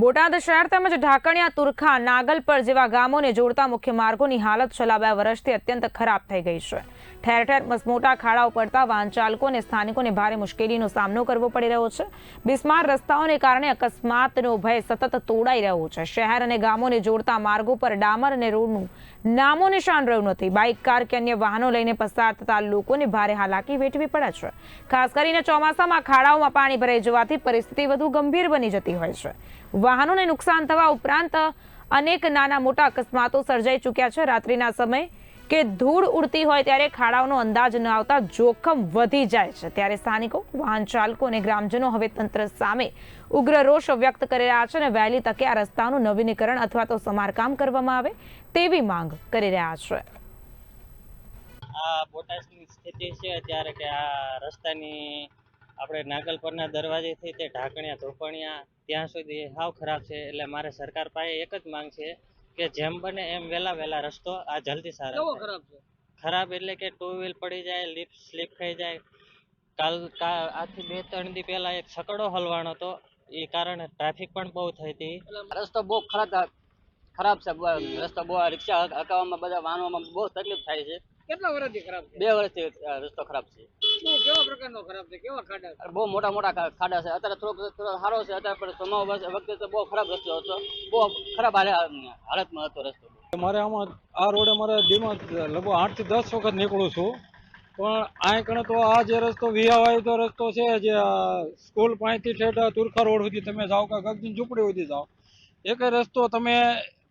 બોટાદ શહેર તેમજ ઢાકણિયા, તુરખા નાગલપર જેવા ગામોને જોડતા મુખ્ય માર્ગોની હાલત છેલ્લા બે વર્ષથી અત્યંત ખરાબ થઈ ગઈ છે. ઠેર ઠેર મોટા ખાડાઓ પડતા વાહન ચાલકો અને સ્થાનિકોને ભારે મુશ્કેલીનો સામનો કરવો પડી રહ્યો છે. બિસ્માર રસ્તાઓને કારણે અકસ્માતનો ભય સતત તોડાઈ રહ્યો છે. શહેર અને ગામોને જોડતા માર્ગો પર ડામર અને રોડનું નામો નિશાન રહ્યું નથી. બાઇક, કાર કે અન્ય વાહનો લઈને પસાર થતા લોકોને ભારે હાલાકી વેઠવી પડે છે. ખાસ કરીને ચોમાસામાં ખાડાઓમાં પાણી ભરાઈ જવાથી પરિસ્થિતિ વધુ ગંભીર બની જતી હોય છે. વાહનોને નુકસાન થવા ઉપરાંત અનેક નાના મોટા અકસ્માતો સર્જાઈ ચૂક્યા છે. રાત્રિના સમય કે ધૂળ ઉડતી હોય ત્યારે ખાડાઓનો અંદાજ ન આવતા જોખમ વધી જાય છે. ત્યારે સ્થાનિકો, વાહન ચાલકો અને ગ્રામજનો હવે તંત્ર સામે ઉગ્ર રોષ વ્યક્ત કરી રહ્યા છે અને વહેલી તકે આ રસ્તાનું નવીનીકરણ અથવા તો સમારકામ કરવામાં આવે તેવી માંગ કરી રહ્યા છે. આ બોટાસની સ્થિતિ છે, અત્યારે કે આ રસ્તાની આપણે નાગલ પરના દરવાજેથી તે ઢાંકણિયા ધોપણિયા ત્યાં સુધી સાવ ખરાબ છે એટલે મારે સરકાર પાસે એક જ માંગ છે કે જેમ બને એમ વહેલા વહેલા રસ્તો આ જલ્દી સારો ખરાબ છે? ખરાબ એટલે કે ટુ વ્હીલ પડી જાય લિપ સ્લીપ થઈ જાય. કાલ કા- આથી બે ત્રણ દી પહેલા એક છકડો હલવાનો હતો એ કારણે ટ્રાફિક પણ બહુ થઈ હતી. રસ્તો બહુ ખરાબ ખરાબ છે. રસ્તો બહુ રિક્ષા હક- હકાવવામાં બધા વાહનોમાં બહુ તકલીફ થાય છે. કેટલા વર્ષથી ખરાબ છે? બે વર્ષથી રસ્તો ખરાબ છે. શું કેવા પ્રકારનો ખરાબ છે? કેવા ખાડા બહુ મોટા મોટા ખાડા છે. અત્યારે થોડોક થોડો સારો છે. અત્યારે પણ સમય વખતે- વખતે તો બહુ ખરાબ રસ્તો હતો. બહુ ખરાબ હાલે- હાલતમાં હતો રસ્તો. મારે આમાં આ રોડે મારે ધીમા લગભગ આઠથી દસ વખત નીકળું છું. પણ આ કણે તો આ જે રસ્તો વિયાવાય તો રસ્તો છે જે સ્કૂલ પાસેથી ઠેઠ તુરખા રોડ સુધી તમે જાઓ કે ગગજીન ઝૂંપડી સુધી જાઓ એક રસ્તો તમે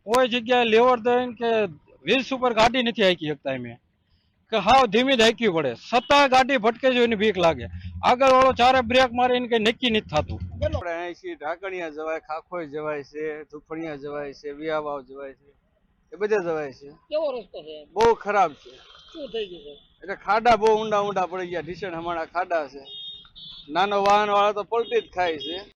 કોઈ જગ્યાએ લેવર દઈને કે વીસ ઉપર ગાડી નથી હાંકી શકતા એમ કે હાવ ધીમી જ પડે. છતાં ગાડી ભટકે છે એની બીક લાગે. આગળ વાળો ચારે બ્રેક મારીને કઈ નક્કી નથી થતું. આપણે અહીંથી ઢાકણિયા જવાય ખાખોય જવાય છે ધુફણિયા જવાય છે વિયાવાવ જવાય છે એ બધા જવાય છે. કેવો રસ્તો છે? બહુ ખરાબ છે. શું થઈ ગયું છે? એટલે ખાડા બહુ ઊંડા ઊંડા પડી ગયા ઢીસણ હમણાં ખાડા છે. નાનો વાહન વાળા તો પલટી જ ખાય છે.